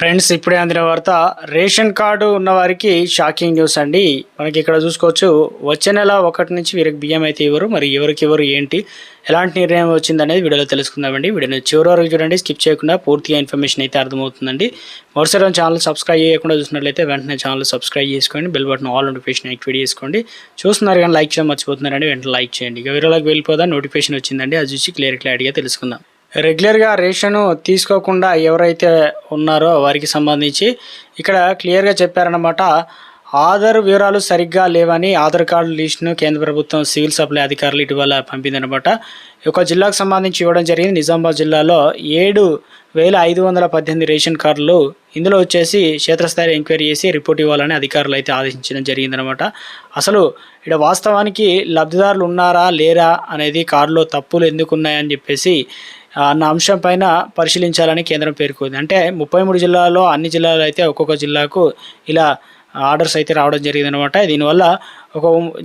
Friends ఇప్పుడే అందిన వార్త రేషన్ కార్డు ఉన్న వారికి షాకింగ్ న్యూస్ అండి. మనకి ఇక్కడ చూసుకోవచ్చు వచ్చే నెల ఒకటి నుంచి వీరికి బియ్యం అయితే ఇవ్వరు మరి ఎవరికి ఇవ్వరు ఏంటి ఎలాంటి నిర్ణయం వచ్చింది అనేది వీడియోలో తెలుసుకుందామండి. వీడియోని చివరి వరకు చూడండి స్కిప్ చేయకుండా పూర్తిగా ఇన్ఫర్మేషన్ అయితే అర్థమవుతుందండి. మరోసారి ఛానల్ సబ్స్క్రైబ్ చేయకుండా చూసినట్లయితే వెంటనే ఛానల్ సబ్స్క్రైబ్ చేసుకోండి bell button all notification activate చేసుకోండి. చూస్తున్నారు కానీ లైక్ చేయడం మర్చిపోతున్నారండి వెంటనే లైక్ చేయండి. ఇక వీడియోలోకి వెళ్ళిపోదా నోటిఫికేషన్ వచ్చిందండి అది చూసి క్లియర్ క్లారిటీగా తెలుసుకుందాం. రెగ్యులర్గా రేషన్ తీసుకోకుండా ఎవరైతే ఉన్నారో వారికి సంబంధించి ఇక్కడ క్లియర్గా చెప్పారన్నమాట. ఆధార్ వివరాలు సరిగ్గా లేవని ఆధార్ కార్డు లిస్టును కేంద్ర ప్రభుత్వం సివిల్ సప్లై అధికారులు ఇటీవల పంపిందనమాట ఈ యొక్క జిల్లాకు సంబంధించి ఇవ్వడం జరిగింది. నిజామాబాద్ జిల్లాలో ఏడు వేల ఐదు వందల పద్దెనిమిది రేషన్ కార్డులు ఇందులో వచ్చేసి క్షేత్రస్థాయి ఎంక్వైరీ చేసి రిపోర్ట్ ఇవ్వాలని అధికారులు అయితే ఆదేశించడం జరిగిందనమాట అసలు ఇక్కడ వాస్తవానికి లబ్ధిదారులు ఉన్నారా లేరా అనేది కార్డులో తప్పులు ఎందుకున్నాయని చెప్పేసి అన్న అంశం పైన పరిశీలించాలని కేంద్రం పేర్కొంది. అంటే ముప్పై మూడు జిల్లాల్లో అన్ని జిల్లాలో అయితే ఒక్కొక్క జిల్లాకు ఇలా ఆర్డర్స్ అయితే రావడం జరిగిందనమాట దీనివల్ల ఒక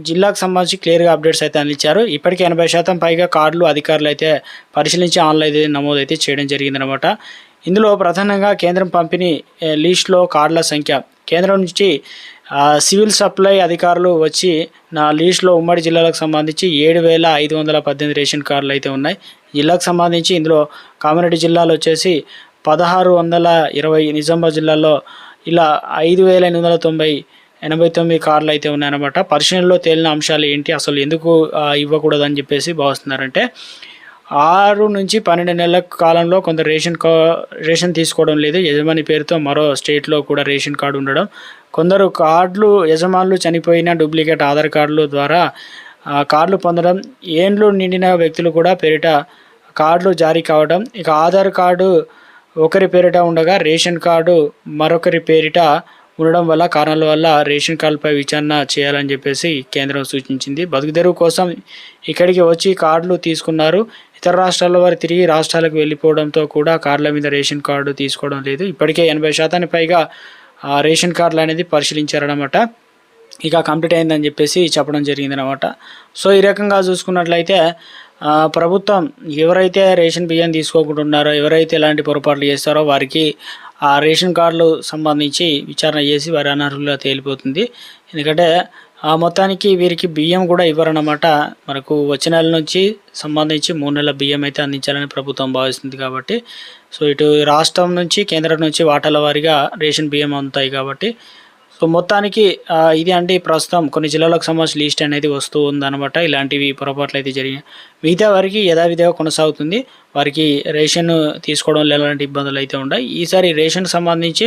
జిల్లాకు సంబంధించి క్లియర్గా అప్డేట్స్ అయితే అందించారు. ఇప్పటికి ఎనభై శాతం పైగా కార్డులు అధికారులు అయితే పరిశీలించి ఆన్లైన్ నమోదు అయితే చేయడం జరిగిందనమాట ఇందులో ప్రధానంగా కేంద్రం పంపిణీ లీస్ట్లో కార్డుల సంఖ్య. కేంద్రం నుంచి సివిల్ సప్లై అధికారులు వచ్చి నా లీస్ట్లో ఉమ్మడి జిల్లాలకు సంబంధించి ఏడు వేల ఐదు వందల పద్దెనిమిది రేషన్ కార్డులు అయితే ఉన్నాయి. జిల్లాకు సంబంధించి ఇందులో కామారెడ్డి జిల్లాలో వచ్చేసి పదహారు వందల ఇరవై నిజామాబాద్ జిల్లాలో ఇలా ఐదు వేల ఎనిమిది వందల తొంభై ఎనభై తొమ్మిది కార్లు అయితే ఉన్నాయన్నమాట. పరిశీలనలో తేలిన అంశాలు ఏంటి? అసలు ఎందుకు ఇవ్వకూడదని చెప్పేసి భావిస్తున్నారంటే ఆరు నుంచి పన్నెండు నెలల కాలంలో కొంత రేషన్ కా రేషన్ తీసుకోవడం లేదు. యజమాని పేరుతో మరో స్టేట్లో కూడా రేషన్ కార్డు ఉండడం. కొందరు కార్డులు యజమానులు చనిపోయిన డూప్లికేట్ ఆధార్ కార్డులు ద్వారా కార్డులు పొందడం. ఏండ్లు నిండిన వ్యక్తులు కూడా పేరిట కార్డులు జారీ కావడం. ఇక ఆధార్ కార్డు ఒకరి పేరిట ఉండగా రేషన్ కార్డు మరొకరి పేరిట ఉండడం వల్ల కారణాల వల్ల రేషన్ కార్డుపై విచారణ చేయాలని చెప్పేసి కేంద్రం సూచించింది. బతుకుదెరువు కోసం ఇక్కడికి వచ్చి కార్డులు తీసుకున్నారు. ఇతర రాష్ట్రాల వారు తిరిగి రాష్ట్రాలకు వెళ్ళిపోవడంతో కూడా కార్డుల మీద రేషన్ కార్డు తీసుకోవడం లేదు. ఇప్పటికే ఎనభై శాతానికి పైగా రేషన్ కార్డులు అనేది పరిశీలించారనమాట ఇక కంప్లీట్ అయిందని చెప్పేసి చెప్పడం జరిగిందనమాట సో ఈ రకంగా చూసుకున్నట్లయితే ప్రభుత్వం ఎవరైతే రేషన్ బియ్యం తీసుకోకుండా ఉన్నారో ఎవరైతే ఎలాంటి పొరపాట్లు చేస్తారో వారికి ఆ రేషన్ కార్డులు సంబంధించి విచారణ చేసి వారి అనర్హులుగా తేలిపోతుంది. ఎందుకంటే ఆ మొత్తానికి వీరికి బియ్యం కూడా ఇవ్వరన్నమాట. మనకు వచ్చే నెల నుంచి సంబంధించి మూడు నెలల బియ్యం అయితే అందించాలని ప్రభుత్వం భావిస్తుంది కాబట్టి. సో ఇటు రాష్ట్రం నుంచి కేంద్రం నుంచి వాటాల వారీగా రేషన్ బియ్యం అందుతాయి కాబట్టి సో మొత్తానికి ఇది అంటే ప్రస్తుతం కొన్ని జిల్లాలకు సంబంధించిన లిస్ట్ అనేది వస్తూ ఉందన్నమాట. ఇలాంటివి పొరపాట్లు అయితే జరిగినాయి మిగతా వారికి యథావిధిగా కొనసాగుతుంది. వారికి రేషన్ తీసుకోవడం ఎలాంటి ఇబ్బందులు అయితే ఉన్నాయి ఈసారి రేషన్ సంబంధించి